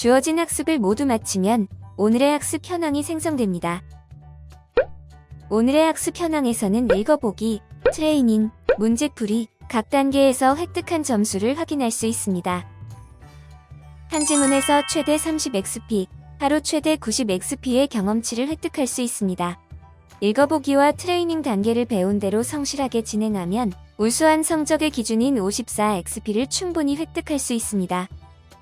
주어진 학습을 모두 마치면 오늘의 학습 현황이 생성됩니다. 오늘의 학습 현황에서는 읽어보기, 트레이닝, 문제풀이, 각 단계에서 획득한 점수를 확인할 수 있습니다. 한 지문에서 최대 30XP, 하루 최대 90XP의 경험치를 획득할 수 있습니다. 읽어보기와 트레이닝 단계를 배운 대로 성실하게 진행하면 우수한 성적의 기준인 54XP를 충분히 획득할 수 있습니다.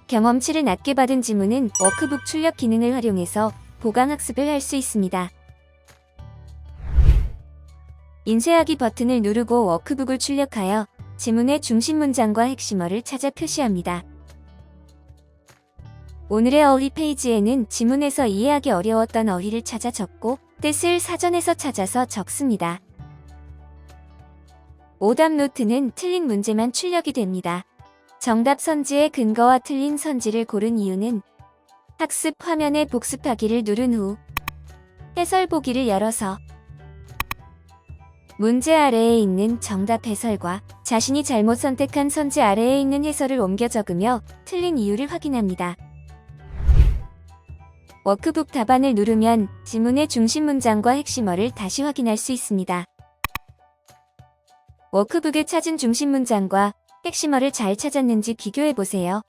경험치를 낮게 받은 지문은 워크북 출력 기능을 활용해서 보강 학습을 할 수 있습니다. 인쇄하기 버튼을 누르고 워크북을 출력하여 지문의 중심 문장과 핵심어를 찾아 표시합니다. 오늘의 어휘 페이지에는 지문에서 이해하기 어려웠던 어휘를 찾아 적고 뜻을 사전에서 찾아서 적습니다. 오답 노트는 틀린 문제만 출력이 됩니다. 정답 선지의 근거와 틀린 선지를 고른 이유는 학습 화면에 복습하기를 누른 후 해설 보기를 열어서 문제 아래에 있는 정답 해설과 자신이 잘못 선택한 선지 아래에 있는 해설을 옮겨 적으며 틀린 이유를 확인합니다. 워크북 답안을 누르면 지문의 중심 문장과 핵심어를 다시 확인할 수 있습니다. 워크북에 찾은 중심 문장과 핵심어를 잘 찾았는지 비교해 보세요.